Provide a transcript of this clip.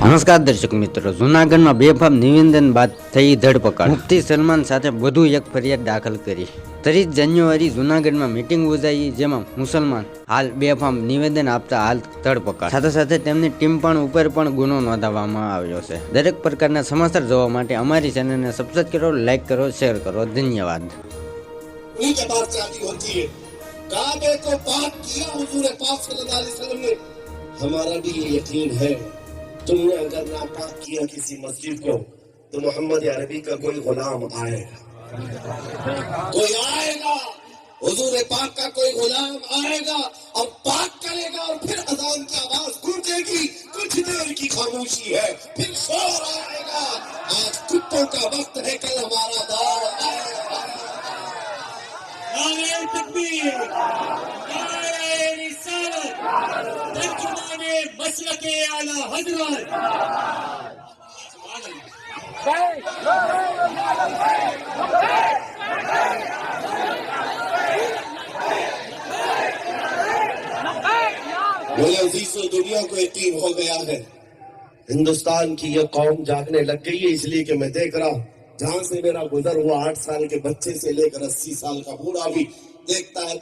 નમસ્કાર દર્શક મિત્રો જૂનાગઢમાં બેફામ નિવેદન બાદ થઈ ધરપકડ મુફ્તી સલમાન સાથે વધુ એક ફરિયાદ દાખલ કરી ત્રીસ જાન્યુઆરી જૂનાગઢમાં મીટિંગ યોજાઈ જેમાં મુસલમાન હાલ બેફામ નિવેદન આપતા હાલ ધરપકડ સાથે સાથે તેમની ટીમ પણ ઉપર પણ ગુનો નોંધાવવામાં આવ્યો છે દરેક પ્રકારના સમાચાર જોવા માટે અમારી ચેનલને સબસ્ક્રાઇબ કરો લાઈક કરો શેર કરો ધન્યવાદ उन्हीं के पास शादी होती है काबे को पाक किया हुजूर पाक सल्लल्लाहु अलैहि वसल्लम ने हमारा भी ये यकीन है तुमने अगर नापाक किया किसी मस्जिद को तो मोहम्मद अरबी का कोई गुलाम आएगा। कोई आएगा, हुजूर पाक का कोई गुलाम आएगा, और पाक करेगा, और फिर अजान की आवाज़ गूंजेगी। कुछ देर की खामोशी है, फिर शोर आएगा। आज कुत्तों का वक्त है, कल हमारा दौर आएगा। तकबीर तर्जुमाने मसलके आला हज़रत। बोले अजीजों दुनिया को यकीन हो गया है। हिंदुस्तान की ये कौम जागने लग गई है, इसलिए कि मैं देख रहा हूँ, जहाँ से मेरा गुजर हुआ आठ साल के बच्चे से लेकर अस्सी साल का बूढ़ा भी देखता है तो